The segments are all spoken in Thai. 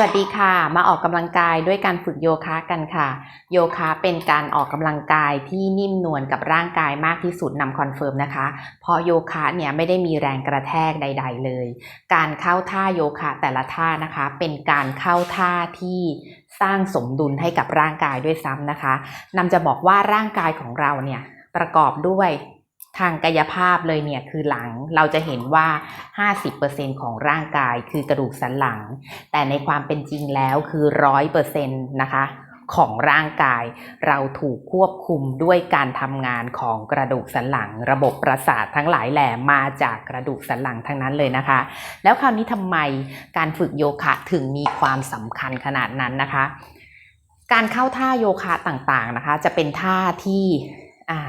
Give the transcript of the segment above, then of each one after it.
วัสดีค่ะ มาออกกำลังกายด้วยการฝึกโยคะกันค่ะ โยคะเป็นการออกกำลังกายที่นิ่มนวลกับร่างกายมากที่สุดนำคอนเฟิร์มนะคะ เพราะโยคะเนี่ยไม่ได้มีแรงกระแทกใด ๆ เลย การเข้าท่าโยคะแต่ละท่านะคะ เป็นการเข้าท่าที่สร้างสมดุลให้กับร่างกายด้วยซ้ำนะคะนำจะบอกว่าร่างกายของเราเนี่ยประกอบด้วย ทางกายภาพเลยเนี่ยคือหลังเราจะเห็นว่า 50%ของร่างกายคือกระดูกสันหลัง แต่ในความเป็นจริงแล้วคือร้อยเปอร์เซ็นต์นะคะของร่างกายเราถูกควบคุมด้วยการทำงานของกระดูกสันหลัง ระบบประสาททั้งหลายแหล่มาจากกระดูกสันหลังทั้งนั้นเลยนะคะ แล้วคราวนี้ทำไมการฝึกโยคะถึงมีความสำคัญขนาดนั้นนะคะ การเข้าท่าโยคะต่างๆนะคะ จะเป็นท่าที่อ่า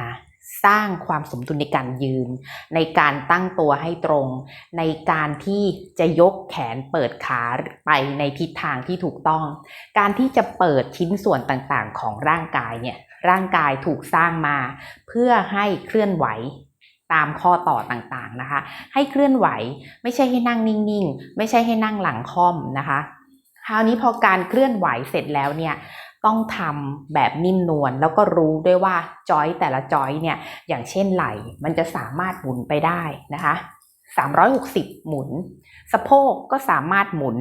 สร้างความสมดุลในการยืน ในการตั้งตัวให้ตรง ในการที่จะยกแขนเปิดขาไปในทิศทางที่ถูกต้อง การที่จะเปิดชิ้นส่วนต่างๆ ของร่างกายเนี่ยร่างกายถูกสร้างมา เพื่อให้เคลื่อนไหวตามข้อต่อต่างๆนะคะ ให้เคลื่อนไหวไม่ใช่ให้นั่งนิ่งๆ ไม่ใช่ให้นั่งหลังค่อมนะคะ คราวนี้พอการเคลื่อนไหวเสร็จแล้วเนี่ย ต้องทำแบบนิ่มนวลแล้วก็รู้ด้วยว่าจอยแต่ละจอยเนี่ยอย่างเช่นไหล่มันจะสามารถหมุนไปได้นะคะ360 หมุน สะโพกก็สามารถหมุน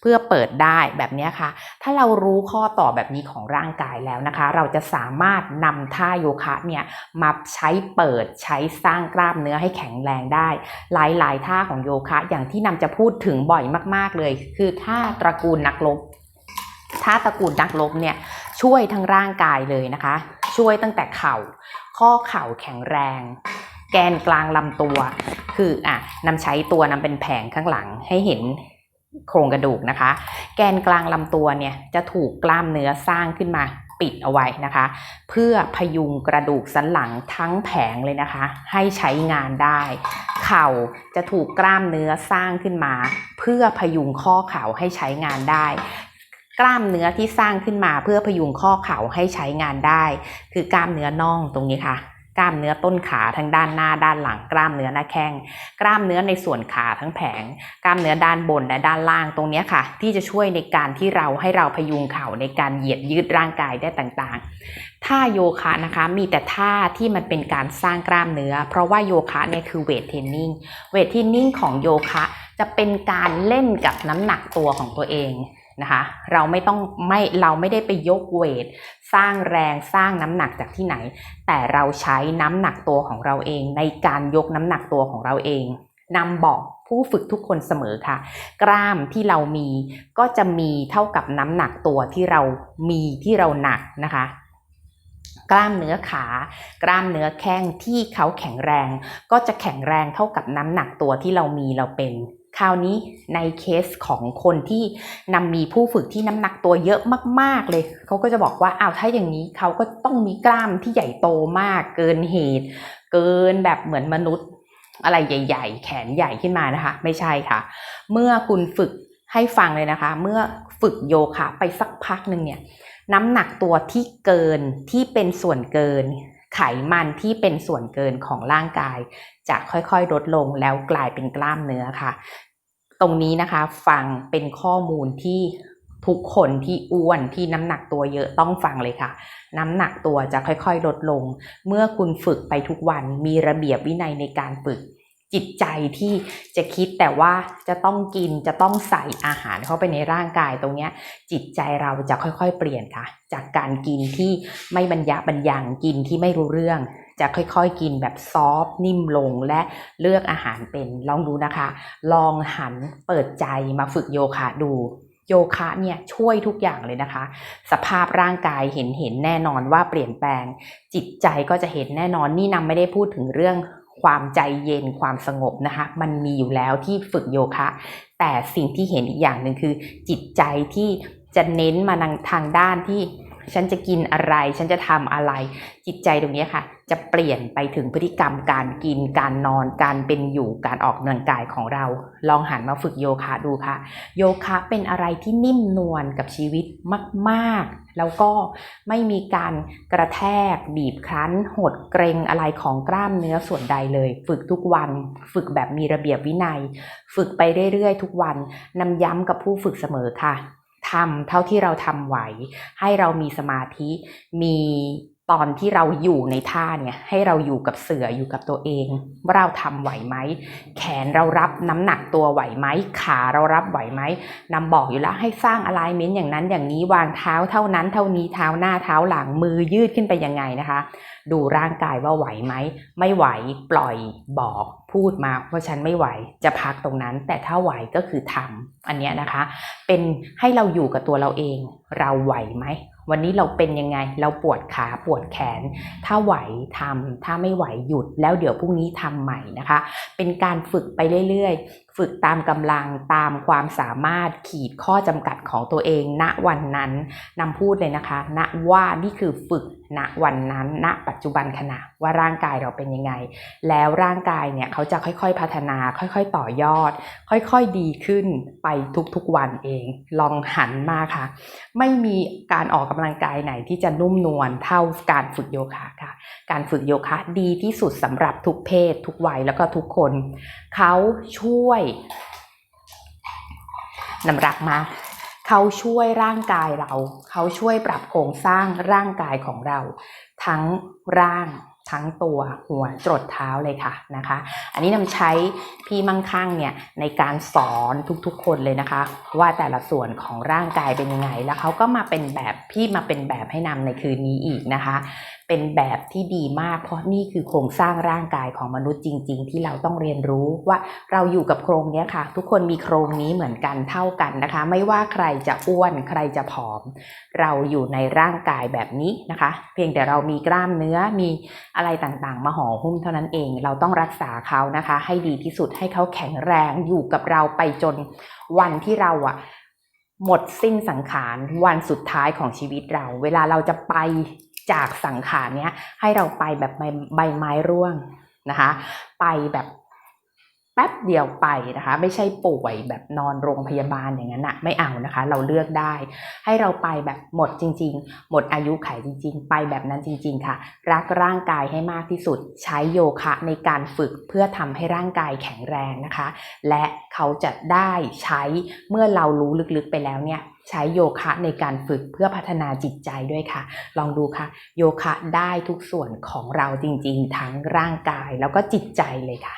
เพื่อเปิดได้แบบนี้ค่ะ ถ้าเรารู้ข้อต่อแบบนี้ของร่างกายแล้วนะคะ เราจะสามารถนำท่าโยคะเนี่ยมาใช้เปิดใช้สร้างกล้ามเนื้อให้แข็งแรงได้ หลายๆ ท่าของโยคะอย่างที่นำจะพูดถึงบ่อยมากๆเลย คือท่าตระกูลนักรบ ท่าตระกูลนักรบเนี่ยช่วยทั้งร่างกายเลยนะคะ ช่วยตั้งแต่เข่า ข้อเข่าแข็งแรง แกนกลางลำตัว คืออะนำใช้ตัวนำเป็นแผงข้างหลังให้เห็นโครงกระดูกนะคะ แกนกลางลำตัวเนี่ยจะถูกกล้ามเนื้อสร้างขึ้นมาปิดเอาไว้นะคะ เพื่อพยุงกระดูกสันหลังทั้งแผงเลยนะคะ ให้ใช้งานได้ เข่าจะถูกกล้ามเนื้อสร้างขึ้นมา เพื่อพยุงข้อเข่าให้ใช้งานได้ กล้ามเนื้อที่สร้างขึ้นมาเพื่อพยุงข้อเข่าให้ใช้งานได้ คือกล้ามเนื้อน่องตรงนี้ค่ะ กล้ามเนื้อต้นขาทั้งด้านหน้าด้านหลัง กล้ามเนื้อหน้าแข้งกล้ามเนื้อในส่วนขาทั้งแผง กล้ามเนื้อด้านบนและด้านล่างตรงนี้ค่ะ ที่จะช่วยในการที่เราให้เราพยุงเข่าในการเหยียดยืดร่างกายได้ต่างๆท่าโยคะนะคะมีแต่ท่าที่มันเป็นการสร้างกล้ามเนื้อ เพราะว่าโยคะเนี่ยคือเวทเทรนนิ่งเวทเทรนนิ่งของโยคะจะเป็นการเล่นกับน้ำหนักตัวของตัวเอง นะคะเราไม่ต้องไม่เราไม่ได้ไปยกเวท สร้างแรงสร้างน้ำหนักจากที่ไหน แต่เราใช้น้ำหนักตัวของเราเอง ในการยกน้ำหนักตัวของเราเองนำบอกผู้ฝึกทุกคนเสมอค่ะ กล้ามที่เรามีก็จะมีเท่ากับน้ำหนักตัวที่เรามีที่เราหนักนะคะ กล้ามเนื้อขา กล้ามเนื้อแข้งที่เขาแข็งแรง ก็จะแข็งแรงเท่ากับน้ำหนักตัวที่เรามีเราเป็น คราวนี้ในเคสของคนที่นำมีผู้ฝึกที่น้ำหนักตัวเยอะมาก ๆ เลย เขาก็จะบอกว่าอ้าวถ้าอย่างนี้เขาก็ต้องมีกล้ามที่ใหญ่โตมาก เกินเหตุ เกินแบบเหมือนมนุษย์ อะไรใหญ่ ๆ แขนใหญ่ขึ้นมานะคะ ไม่ใช่ค่ะ เมื่อคุณฝึกให้ฟังเลยนะคะ เมื่อฝึกโยคะไปสักพักหนึ่งเนี่ยน้ำหนักตัวที่เกินที่เป็นส่วนเกิน ไขมันที่เป็นส่วนเกินของร่างกาย จะค่อยๆลดลงแล้วกลายเป็นกล้ามเนื้อค่ะ ตรงนี้นะคะฟังเป็นข้อมูลที่ทุกคนที่อ้วนที่น้ำหนักตัวเยอะต้องฟังเลยค่ะ น้ำหนักตัวจะค่อยๆ ลดลง เมื่อคุณฝึกไปทุกวันมีระเบียบวินัยในการฝึก จิตใจที่จะคิดแต่ว่าจะต้องกินจะต้องใส่อาหารเข้าไปในร่างกายตรงเนี้ยจิตใจเราจะค่อยๆ เปลี่ยนค่ะ จากการกินที่ไม่บรรยะบรรยังกินที่ไม่รู้เรื่อง จะค่อยๆ กินแบบซอฟนิ่มลงและเลือกอาหารเป็นลองดูนะคะ ลองหันเปิดใจมาฝึกโยคะดูโยคะเนี่ยช่วยทุกอย่างเลยนะคะ สภาพร่างกายเห็นเห็นแน่นอนว่าเปลี่ยนแปลง จิตใจก็จะเห็นแน่นอนนี่นำไม่ได้พูดถึงเรื่อง ความใจเย็นความสงบนะคะ มันมีอยู่แล้วที่ฝึกโยคะ แต่สิ่งที่เห็นอีกอย่างหนึ่งคือ จิตใจที่จะเน้นมาทางด้านที่ ฉันจะกินอะไร ฉันจะทำอะไร จิตใจตรงนี้ค่ะ จะเปลี่ยนไปถึงพฤติกรรมการกิน การนอน การเป็นอยู่ การออกกำลังกายของเรา ลองหันมาฝึกโยคะดูค่ะ โยคะเป็นอะไรที่นิ่มนวลกับชีวิตมากๆ แล้วก็ไม่มีการกระแทก บีบคั้น หดเกรงอะไรของกล้ามเนื้อส่วนใดเลย ฝึกทุกวัน ฝึกแบบมีระเบียบวินัย ฝึกไปเรื่อยๆ ทุกวันนำย้ำกับผู้ฝึกเสมอค่ะ ทำเท่าที่เราทำไหว ให้เรามีสมาธิมี ตอนที่เราอยู่ในท่าเนี่ยให้เราอยู่กับเสืออยู่กับตัวเอง ว่าเราทำไหวไหมแขนเรารับน้ำหนักตัวไหวไหมขาเรารับไหวไหมนำบอกอยู่แล้วให้สร้างอะไลเมนต์อย่างนั้นอย่างนี้วางเท้าเท่านั้นเท่านี้เท้าหน้าเท้าหลังมือยืดขึ้นไปยังไงนะคะ ดูร่างกายว่าไหวไหมไม่ไหวปล่อยบอกพูดมาว่าฉันไม่ไหวจะพักตรงนั้น แต่ถ้าไหวก็คือทำอันนี้นะคะ เป็นให้เราอยู่กับตัวเราเอง เราไหวไหม วันนี้เราเป็นยังไง เราปวดขาปวดแขน ถ้าไหวทำถ้าไม่ไหวหยุด แล้วเดี๋ยวพรุ่งนี้ทำใหม่นะคะ เป็นการฝึกไปเรื่อย ฝึกตามกำลังตามความสามารถขีดข้อจำกัดของตัวเอง ณวันนั้นนำพูดเลยนะคะ ณว่านี่คือฝึกณวันนั้น ณ ปัจจุบันขณะว่าร่างกายเราเป็นยังไง แล้วร่างกายเนี่ยเขาจะค่อยๆพัฒนา ค่อยๆต่อยอด ค่อยๆดีขึ้นไปทุกๆวันเอง ลองหันมาค่ะ ไม่มีการออกกำลังกายไหนที่จะนุ่มนวลเท่าการฝึกโยคะค่ะ การฝึกโยคะดีที่สุดสำหรับทุกเพศ ทุกวัยแล้วก็ทุกคน เขาช่วยนำรักมาเขาช่วยร่างกายเรา เขาช่วยปรับโครงสร้างร่างกายของเรา ทั้งร่างทั้งตัวหัวจรดเท้าเลยค่ะนะคะ อันนี้นำใช้พี่มั่งคั่งเนี่ยในการสอนทุกๆคนเลยนะคะ ว่าแต่ละส่วนของร่างกายเป็นยังไง แล้วเขาก็มาเป็นแบบพี่มาเป็นแบบให้นำในคืนนี้อีกนะคะ เป็นแบบที่ดีมาก เพราะนี่คือโครงสร้างร่างกายของมนุษย์จริง ๆ ที่เราต้องเรียนรู้ว่าเราอยู่กับโครงนี้ค่ะ ทุกคนมีโครงนี้เหมือนกันเท่ากันนะคะ ไม่ว่าใครจะอ้วนใครจะผอม เราอยู่ในร่างกายแบบนี้นะคะ เพียงแต่เรามีกล้ามเนื้อมีอะไรต่างๆ มาห่อหุ้มเท่านั้นเองเราต้องรักษาเขานะคะ ให้ดีที่สุดให้เขาแข็งแรงอยู่กับเราไปจนวันที่เราอะหมดสิ้นสังขารวันสุดท้ายของชีวิตเรา เวลาเราจะไป จากสังขารเนี้ยให้เราไปแบบใบใบไม้ร่วงนะคะ ไปแบบ แป๊บเดียวไปนะคะ ไม่ใช่ป่วยแบบนอนโรงพยาบาลอย่างนั้นนะไม่เอานะคะ เราเลือกได้ ให้เราไปแบบหมดจริง ๆ หมดอายุไขจริง ๆ ไปแบบนั้นจริง ๆ ค่ะ รักร่างกายให้มากที่สุด ใช้โยคะในการฝึกเพื่อทำให้ร่างกายแข็งแรงนะคะ และเขาจะได้ใช้เมื่อเรารู้ลึกๆไปแล้วเนี่ยใช้โยคะในการฝึกเพื่อพัฒนาจิตใจด้วยค่ะ ลองดูค่ะ โยคะได้ทุกส่วนของเราจริง ๆ ทั้งร่างกายแล้วก็จิตใจเลยค่ะ